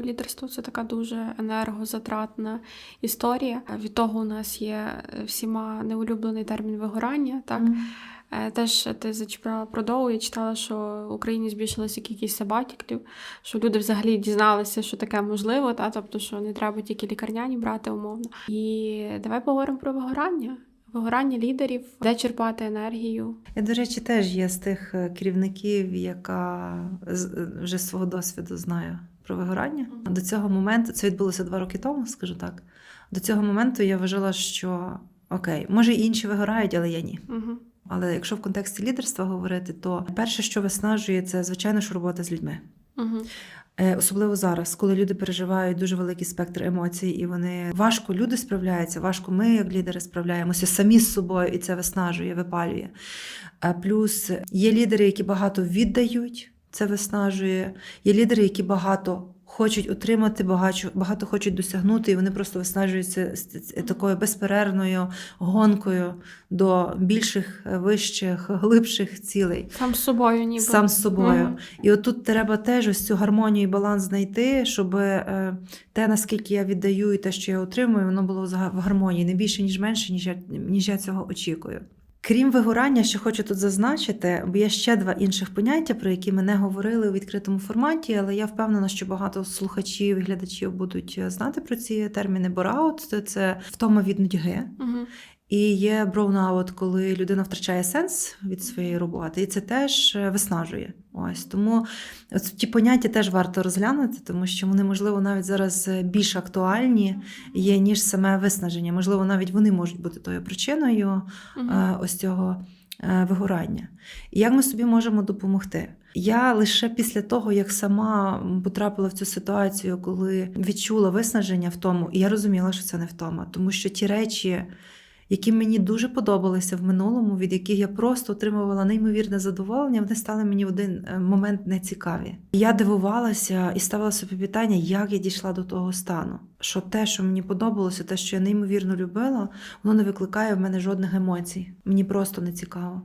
Лідерство це така дуже енергозатратна історія. Від того у нас є е, всіма неулюблений термін вигорання. Так Е, теж ти зачіпала про доу. Я читала, що в Україні збільшилася кількість сабатіклів, що люди взагалі дізналися, що таке можливо, та тобто, що не треба тільки лікарняні брати умовно. І давай поговоримо про вигорання. Вигорання лідерів, де черпати енергію. Я, до речі, теж є з тих е, керівників, яка вже з свого досвіду знає про вигорання. До цього моменту це відбулося два роки тому, скажу так. До цього моменту я вважала, що окей, може і інші вигорають, але я ні. Угу. Але якщо в контексті лідерства говорити, то перше, що виснажує, це звичайно ж робота з людьми. Угу. Е, Особливо зараз, коли люди переживають дуже великий спектр емоцій, і вони важко люди справляються, важко ми, як лідери, справляємося самі з собою, і це виснажує, випалює. Плюс є лідери, які багато віддають, це виснажує. Є лідери, які багато хочуть отримати, багато, багато хочуть досягнути, і вони просто виснажуються такою безперервною гонкою до більших, вищих, глибших цілей. Сам з собою, ніби Сам з собою. Мгм. І отут треба теж ось цю гармонію і баланс знайти, щоб е, те, наскільки я віддаю, і те, що я отримую, воно було в гармонії, не більше, ніж менше, ніж я, ніж я цього очікую. Крім вигорання, що хочу тут зазначити, бо є ще два інших поняття, про які ми не говорили у відкритому форматі, але я впевнена, що багато слухачів і глядачів будуть е, знати про ці терміни. Бораут це, це втома від нудьги. Угу. І є броунаут, коли людина втрачає сенс від своєї роботи, і це теж е, виснажує. Ось тому от ті поняття теж варто розглянути, тому що вони, можливо, навіть зараз е, більш актуальні є, ніж саме виснаження. Можливо, навіть вони можуть бути тою причиною е, ось цього вигорання. І як ми собі можемо допомогти? Я лише після того, як сама потрапила в цю ситуацію, коли відчула виснаження в тому, і я розуміла, що це не втома, тому що ті речі, які мені дуже подобалися в минулому, від яких я просто отримувала неймовірне задоволення, вони стали мені в один е, момент нецікаві. Я дивувалася і ставила собі питання, як я дійшла до того стану. Що те, що мені подобалося, те, що я неймовірно любила, воно не викликає в мене жодних емоцій. Мені просто не цікаво.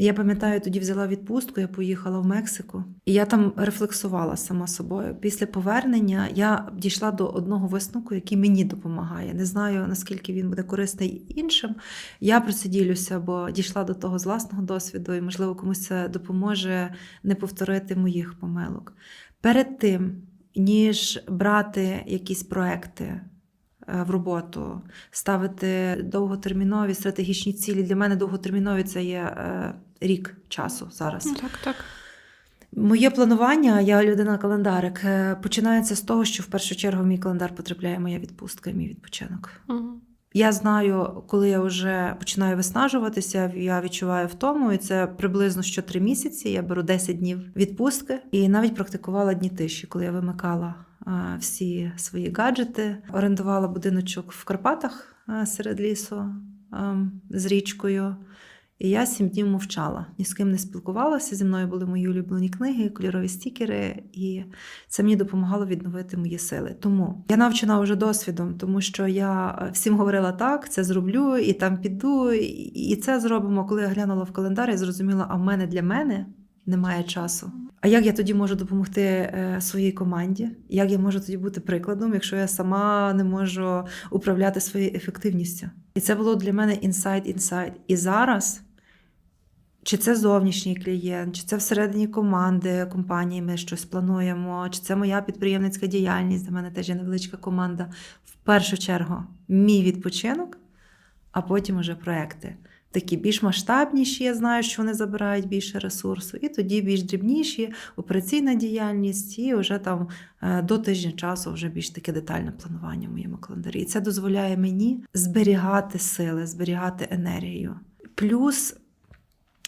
Я пам'ятаю, тоді взяла відпустку, я поїхала в Мексику, і я там рефлексувала сама собою. Після повернення я дійшла до одного висновку, який мені допомагає. Не знаю наскільки він буде корисний іншим. Я про це ділюся, бо дійшла до того з власного досвіду, і можливо комусь це допоможе не повторити моїх помилок. Перед тим ніж брати якісь проекти е, в роботу, ставити довготермінові стратегічні цілі. Для мене довготермінові це є е, рік часу зараз. Ну, так, так. Моє планування, я людина календарик, е, починається з того, що в першу чергу в мій календар потрапляє моя відпустка і мій відпочинок. Угу. Я знаю, коли я вже починаю виснажуватися, я відчуваю втому, і це приблизно що три місяці. Я беру 10 днів відпустки і навіть практикувала дні тиші, коли я вимикала а, всі свої гаджети, орендувала будиночок в Карпатах а, серед лісу а, з річкою. І я сім днів мовчала, ні з ким не спілкувалася. Зі мною були мої улюблені книги, кольорові стікери, і це мені допомагало відновити мої сили. Тому я навчена вже досвідом, тому що я е, всім говорила так, це зроблю, і там піду, і- це зробимо. Коли я глянула в календар, я зрозуміла, а в мене для мене немає часу. А як я тоді можу допомогти е, своїй команді? Як я можу тоді бути прикладом, якщо я сама не можу управляти своєю ефективністю? І це було для мене інсайд-інсайд. І зараз. Чи це зовнішній клієнт, чи це всередині команди компанії ми щось плануємо, чи це моя підприємницька діяльність, в мене теж є невеличка команда. В першу чергу, мій відпочинок, а потім уже проекти. Такі більш масштабніші, я знаю, що вони забирають більше ресурсу, і тоді більш дрібніші, операційна діяльність, і вже там е, до тижня часу вже більш таке детальне планування в моєму календарі. І це дозволяє мені зберігати сили, зберігати енергію. Плюс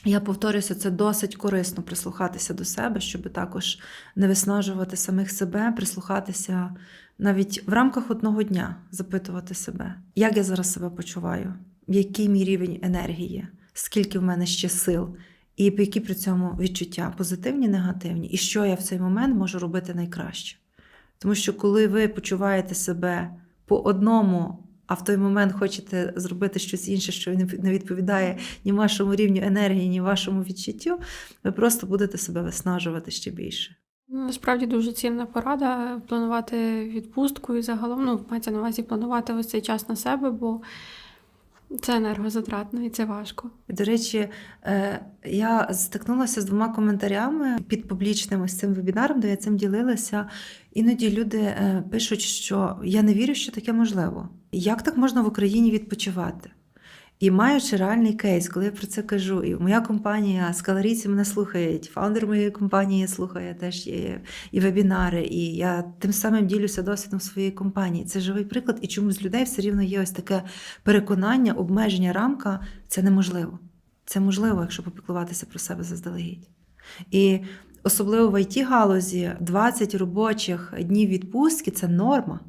я повторюся, це досить корисно прислухатися до себе, щоб також не виснажувати самих себе, прислухатися навіть в рамках одного дня, запитувати себе, як я зараз себе почуваю, який мій рівень енергії, скільки в мене ще сил, і які при цьому відчуття позитивні, негативні, і що я в цей момент можу робити найкраще. Тому що коли ви почуваєте себе по одному, а в той момент хочете зробити щось інше, що не відповідає ні вашому рівню енергії, ні вашому відчуттю, ви просто будете себе виснажувати ще більше. Ну, Насправді дуже цінна порада планувати відпустку і загалом ну, мається на увазі планувати ось цей час на себе, бо це енергозатратно і це важко. До речі, е, я стикнулася з двома коментарями під публічним ось цим вебінаром, де я цим ділилася. Іноді люди е, пишуть, що я не вірю, що таке можливо. Як так можна в Україні відпочивати? І маючи реальний кейс, коли я про це кажу, і моя компанія скаларійці мене слухають, фаундер моєї компанії слухає теж і, і вебінари, і я тим самим ділюся досвідом своєї компанії. Це живий приклад, і чомусь з людей все рівно є ось таке переконання, обмеження, рамка це неможливо. Це можливо, якщо попіклуватися про себе заздалегідь. І особливо в it галузі 20 робочих днів відпустки це норма.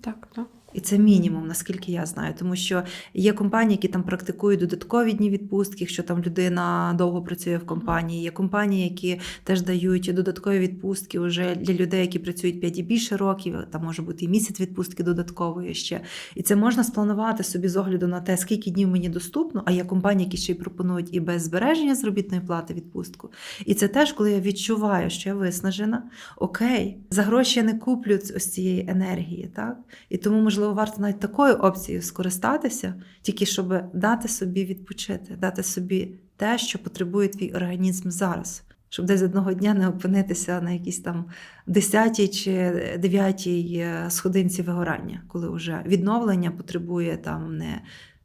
Так, так. І це мінімум, наскільки я знаю, тому що є компанії, які там практикують додаткові дні відпустки, якщо там людина довго працює в компанії. Є компанії, які теж дають додаткові відпустки вже для людей, які працюють 5 і більше років. Там може бути і місяць відпустки додаткової ще. І це можна спланувати собі з огляду на те, скільки днів мені доступно. А є компанії, які ще й пропонують і без збереження заробітної плати відпустку. І це теж, коли я відчуваю, що я виснажена. Окей, за гроші я не куплю ось цієї енергії, так? І тому, можливо, варто навіть такою опцією скористатися, тільки щоб дати собі відпочити, дати собі те, що потребує твій організм зараз. Щоб десь одного дня не опинитися на якійсь там 10 чи 9 сходинці вигорання, коли вже відновлення потребує там не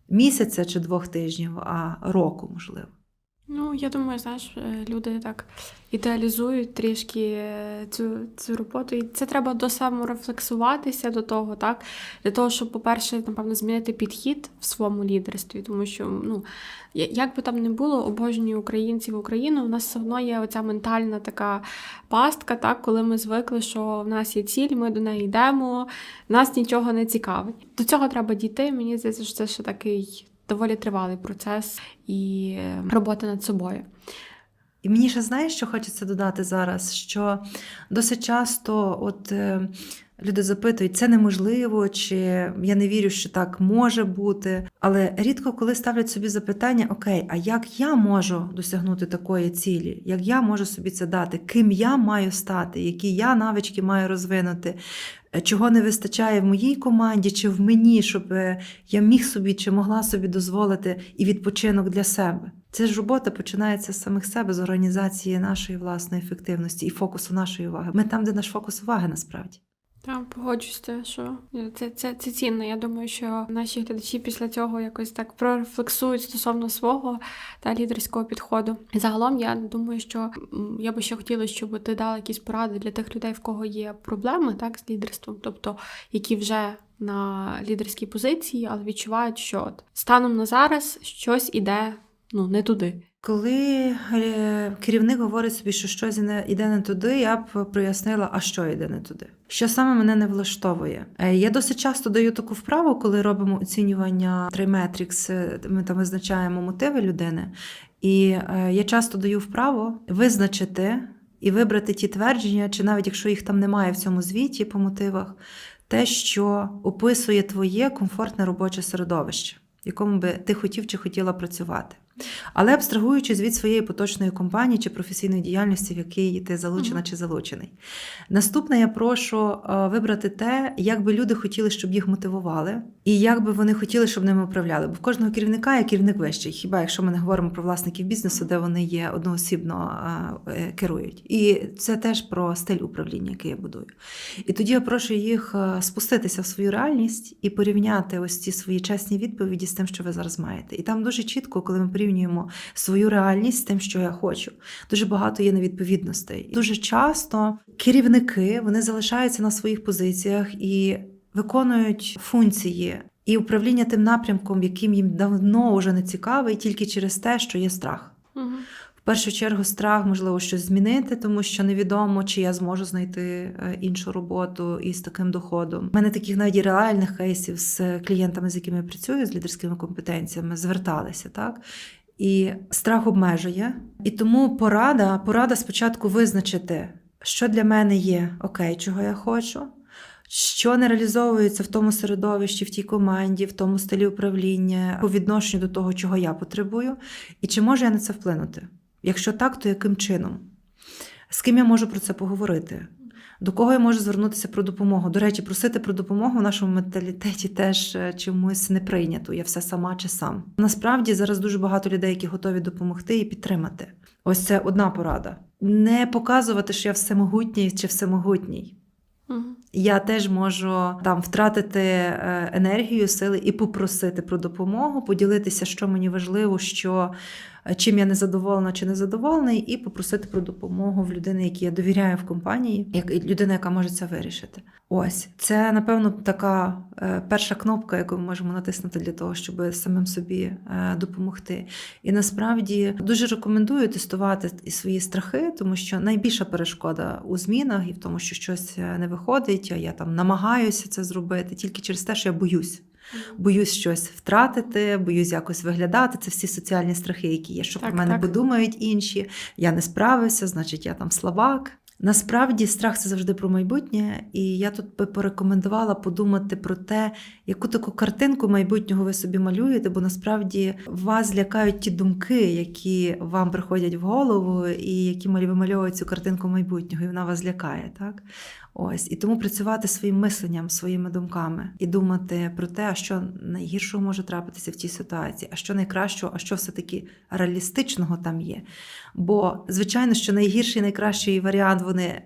місяця чи двох тижнів, а року, можливо. Ну, я думаю, знаєш, е, люди так ідеалізують трішки е, цю, цю роботу. І це треба до саморефлексуватися до того, так? Для того, щоб, по-перше, напевно, змінити підхід в своєму лідерстві, тому що, ну, як би там не було, обожнюю українців Україну, у нас все одно є оця ментальна така пастка, так, коли ми звикли, що в нас є ціль, ми до неї йдемо, нас нічого не цікавить. До цього треба дійти. Мені здається, що це ще такий доволі тривалий процес і робота над собою. І мені ще знаєш, що хочеться додати зараз, що досить часто от, е, люди запитують, це неможливо, чи я не вірю, що так може бути. Але рідко коли ставлять собі запитання: Окей, а як я можу досягнути такої цілі? Як я можу собі це дати? Ким я маю стати? Які я навички маю розвинути? Е, Чого не вистачає в моїй команді чи в мені, щоб е, я міг собі чи могла собі дозволити і відпочинок для себе. Це ж робота починається з самих себе, з організації нашої власної ефективності і фокусу нашої уваги. Ми там, де наш фокус уваги насправді. Так, погоджуюсь, те, що це, це, це цінно. Я думаю, що наші глядачі після цього якось так прорефлексують стосовно свого та лідерського підходу. Загалом я думаю, що я би ще хотіла, щоб ти дала якісь поради для тих людей, в кого є проблеми так з лідерством, тобто які вже на лідерській позиції, але відчувають, що от станом на зараз щось іде ну не туди. Коли е, керівник говорить собі, що щось йде не туди, я б прояснила, а що йде не туди. Що саме мене не влаштовує? Е, Я досить часто даю таку вправу, коли робимо оцінювання Trimetrix, е, ми там визначаємо мотиви людини. І я часто даю вправу визначити і вибрати ті твердження, чи навіть якщо їх там немає в цьому звіті по мотивах, те, що описує твоє комфортне робоче середовище, в якому би ти хотів чи хотіла працювати. Але абстрагуючись від своєї поточної компанії чи професійної діяльності, в якій ти залучена Мгм. чи залучений. Наступне я прошу е, вибрати те, як би люди хотіли, щоб їх мотивували, і як би вони хотіли, щоб ними управляли. Бо в кожного керівника є керівник вищий. Хіба якщо ми не говоримо про власників бізнесу, де вони є одноосібно е, е, керують. І це теж про стиль управління, який я будую. І тоді я прошу їх спуститися в свою реальність і порівняти ось ці свої чесні відповіді з тим, що ви зараз маєте. І там дуже чітко, коли ми порівнюємо свою реальність з тим, що я хочу, дуже багато є невідповідностей. Дуже часто керівники вони залишаються на своїх позиціях і виконують функції. І управління тим напрямком, яким їм давно вже не цікавий, тільки через те, що є страх. Угу. В першу чергу страх, можливо, щось змінити, тому що невідомо, чи я зможу знайти е, іншу роботу із таким доходом. У мене таких навіть реальних кейсів з клієнтами, з якими я працюю, з лідерськими компетенціями, зверталися так. І страх обмежує. І тому порада, порада спочатку визначити, що для мене є окей, чого я хочу. Що не реалізовується в тому середовищі, в тій команді, в тому стилі управління по відношенню до того, чого я потребую, і чи можу я на це вплинути? Якщо так, то яким чином? З ким я можу про це поговорити? До кого я можу звернутися про допомогу? До речі, просити про допомогу в нашому менталітеті теж е, чомусь не прийнято. Я все сама чи сам. Насправді зараз дуже багато людей, які готові допомогти і підтримати. Ось це одна порада. Не показувати, що я всемогутній чи всемогутній. Мгм. Я теж можу там втратити е, енергію, сили і попросити про допомогу, поділитися, що мені важливо, що чим я незадоволена чи незадоволений, і попросити про допомогу в людини, якій я довіряю в компанії, як людина, яка може це вирішити. Ось це напевно така е, перша кнопка, яку ми можемо натиснути для того, щоб самим собі е, допомогти. І насправді дуже рекомендую тестувати і свої страхи, тому що найбільша перешкода у змінах і в тому, що щось е, не виходить, а я там намагаюся це зробити тільки через те, що я боюсь. Боюсь щось втратити, боюсь якось виглядати. Це всі соціальні страхи, які є. Що Так, про мене так. подумають інші. Я не справився, значить, я там слабак. Насправді страх це завжди про майбутнє, і я тут би порекомендувала подумати про те, яку таку картинку майбутнього ви собі малюєте, бо насправді вас лякають ті думки, які вам приходять в голову, і які вимальовують цю картинку майбутнього, і вона вас лякає, так? Ось і тому працювати своїм мисленням, своїми думками і думати про те, що найгіршого може трапитися в цій ситуації, а що найкращого, а що все-таки реалістичного там є. Бо, звичайно, що найгірший найкращий варіант вони.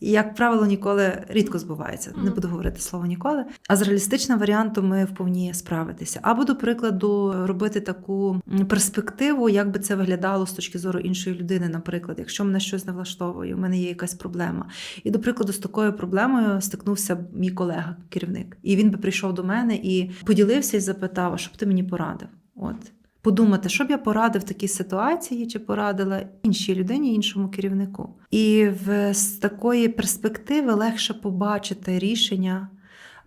Як правило, ніколи рідко збуваються. Не буду говорити слово ніколи. А з реалістичним варіантом ми вповні справитися. Або, до прикладу, робити таку перспективу, як би це виглядало з точки зору іншої людини. Наприклад, якщо мене щось не влаштовує, у мене є якась проблема. І, до прикладу, з такою проблемою стикнувся мій колега, керівник. І він би прийшов до мене і поділився і запитав, що б ти мені порадив? От. Подумати, що б я порадив в такій ситуації, чи порадила іншій людині, іншому керівнику. І в, з такої перспективи легше побачити рішення,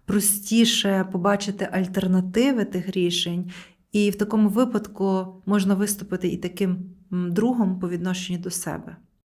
простіше побачити альтернативи тих рішень. І в такому випадку можна виступити і таким другом по відношенню до себе.